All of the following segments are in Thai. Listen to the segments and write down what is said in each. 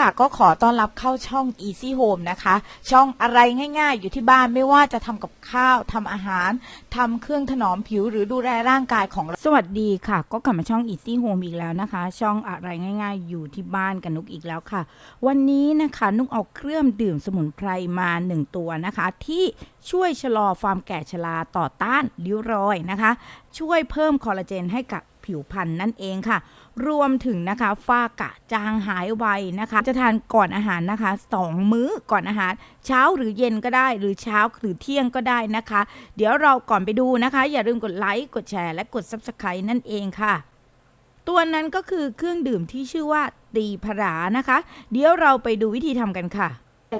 ค่ะก็ขอต้อนรับเข้าช่อง Easy Home นะคะ ช่องอะไรง่ายๆ อยู่ที่บ้านไม่ว่าจะทำกับข้าวทำอาหารทำเครื่องถนอมผิวหรือดูแลร่างกายของเราสวัสดีค่ะ ก็กลับมาช่อง Easy Home อีกแล้วนะคะ ช่องอะไรง่ายๆ อยู่ที่บ้านกันนุกอีกแล้วค่ะ วันนี้นะคะนุกเอาเครื่องดื่มสมุนไพรมาหนึ่งตัวนะคะ ที่ช่วยชะลอความแก่ชราต่อต้านริ้วรอยนะคะ ช่วยเพิ่มคอลลาเจนให้กับ ผิวพรรณนั่นเองค่ะ รวมถึงนะคะฝ้ากะจางหายไวนะคะ จะทานก่อนอาหารนะคะสองมื้อก่อนอาหาร เช้าหรือเย็นก็ได้ หรือเช้าหรือเที่ยงก็ได้นะคะ เดี๋ยวเราก่อนไปดูนะคะ อย่าลืมกดไลค์กดแชร์และกด Subscribe นั่นเองค่ะตัวนั้นก็คือเครื่องดื่มที่ชื่อว่าตีผรานะคะ เดี๋ยวเราไปดูวิธีทำกันค่ะ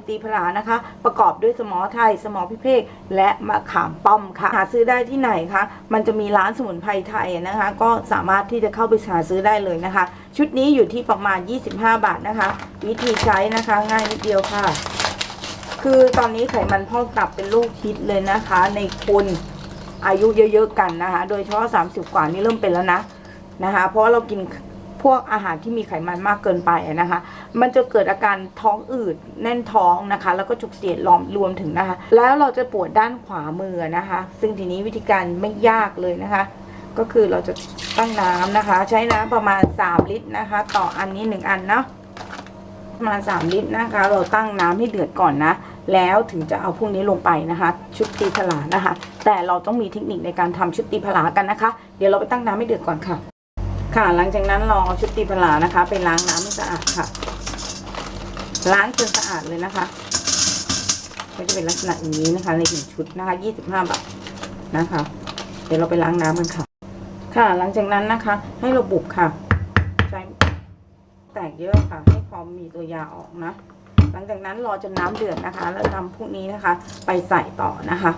ตีผรานะคะ ประกอบด้วยสมอไทย สมอพิเภกและมะขามป้อมค่ะ หาซื้อได้ที่ไหนคะ มันจะมีร้านสมุนไพรไทยนะคะ ก็สามารถที่จะเข้าไปหาซื้อได้เลยนะคะ ชุดนี้อยู่ที่ประมาณ 25 บาทนะคะ วิธีใช้นะคะง่ายนิดเดียวค่ะ คือตอนนี้ไขมันพอกตับเป็นลูกฮิตเลยนะคะ ในคนอายุเยอะๆกันนะคะ โดยเฉพาะ30 กว่านี่เริ่มเป็นแล้วนะนะคะ เพราะว่าเรากิน พวกอาหารที่มีไขมันมากเกินไปนะคะ มันจะเกิดอาการท้องอืดแน่นท้องนะคะ แล้วก็จุกเสียดรอมรวมถึงนะคะ แล้วเราจะปวดด้านขวามือนะคะ ซึ่งทีนี้วิธีการไม่ยากเลยนะคะ ก็คือเราจะตั้งน้ำนะคะ ใช้น้ำประมาณ 3 ลิตรนะคะ ต่ออันนี้ 1 อันเนาะประมาณ 3 ลิตรนะคะ เราตั้งน้ำให้เดือดก่อนนะ แล้วถึงจะเอาพวกนี้ลงไปนะคะ ชุดตีผลานะคะ แต่เราต้องมีเทคนิคในการทำชุดตีผลากันนะคะ เดี๋ยวเราไปตั้งน้ำให้เดือดก่อนค่ะ ค่ะ หลังจากนั้นเราเอาชุดตีผลานะคะ ไปล้างน้ำให้สะอาดค่ะ ล้างจนสะอาดเลยนะคะก็จะเป็นลักษณะอย่างนี้นะคะ ในหนึ่งชุดนะคะ25บาทนะคะ เดี๋ยวเราไปล้างน้ำกันค่ะ ค่ะ หลังจากนั้นนะคะ ให้เราบุบค่ะ ใช้แตกเยอะค่ะ ให้พอมีตัวยาออกนะ หลังจากนั้นรอจนน้ำเดือดนะคะ แล้วนำพวกนี้นะคะ ไปใส่ต่อนะคะ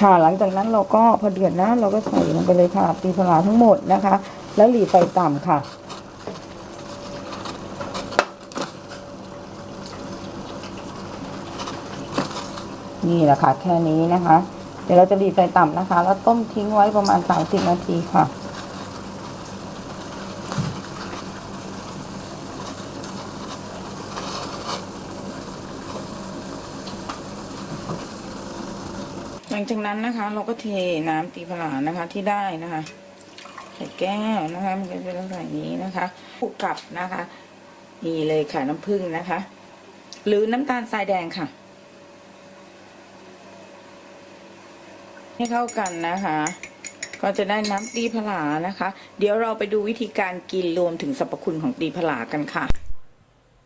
ค่ะหลังจากนั้นเราก็พอเดือดนะ เราก็ใส่ลงไปเลยค่ะตีผลาทั้งหมดนะคะ แล้วหลีไฟต่ำค่ะ นี่แหละค่ะ แค่นี้นะคะ เดี๋ยวเราจะหลีไฟต่ำนะคะ แล้วต้มทิ้งไว้ประมาณ 30 นาทีค่ะหลังจากนั้นนะคะ เราก็เทน้ำตีผลานะคะที่ได้นะคะ ใส่แก้วนะคะ มันก็จะเป็นลักษณะนี้นะคะผูกกลับนะคะนี่เลยค่ะน้ำผึ้งนะคะ หรือน้ำตาลทรายแดงค่ะ ให้เข้ากันนะคะ ก็จะได้น้ำตีผลานะคะ เดี๋ยวเราไปดูวิธีการกินรวมถึงสรรพคุณของตีผลากันค่ะ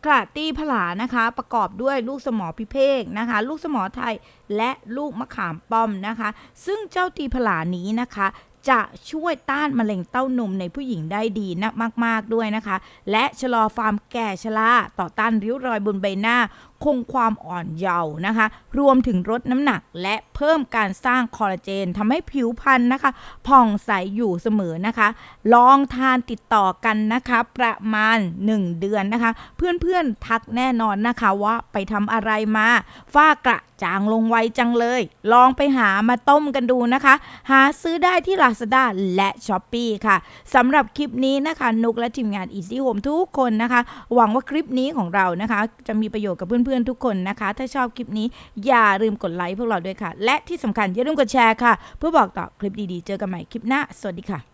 ค่ะตีผลานะคะประกอบด้วยลูกสมอพิเภกนะคะ ลูกสมอไทยและลูกมะขามป้อมนะคะ ซึ่งเจ้าตีผลานี้นะคะ จะช่วยต้านมะเร็งเต้านมในผู้หญิงได้ดีนะมาก ๆ ด้วยนะคะ และชะลอความแก่ชราต่อต้านริ้วรอยบนใบหน้า คงความอ่อนเยาว์นะคะ รวมถึงลดน้ำหนักและเพิ่มการสร้างคอลลาเจนทำให้ผิวพรรณนะคะผ่องใสอยู่เสมอนะคะ ลองทานติดต่อกันนะคะ ประมาณ 1 เดือนนะคะ เพื่อนๆทักแน่นอนนะคะว่าไปทำอะไรมาฝ้ากระจางลงไวจังเลย ลองไปหามาต้มกันดูนะคะ หาซื้อได้ที่ Lazada และ s h อ p e e ค่ะสำหรับคลิปนี้นะคะ นุกและทีมงาน Easy Home ทุกคนนะคะ หวังว่าคลิปนี้ของเรานะคะ จะมีประโยชน์กับเพื่อนพื่อนๆทุกคนนะคะ ถ้าชอบคลิปนี้อย่าลืมกดไลค์พวกเราด้วยค่ะ และที่สำคัญอย่าลืมกดแชร์ค่ะ เพื่อบอกต่อคลิปดีๆ เจอกันใหม่คลิปหน้า สวัสดีค่ะ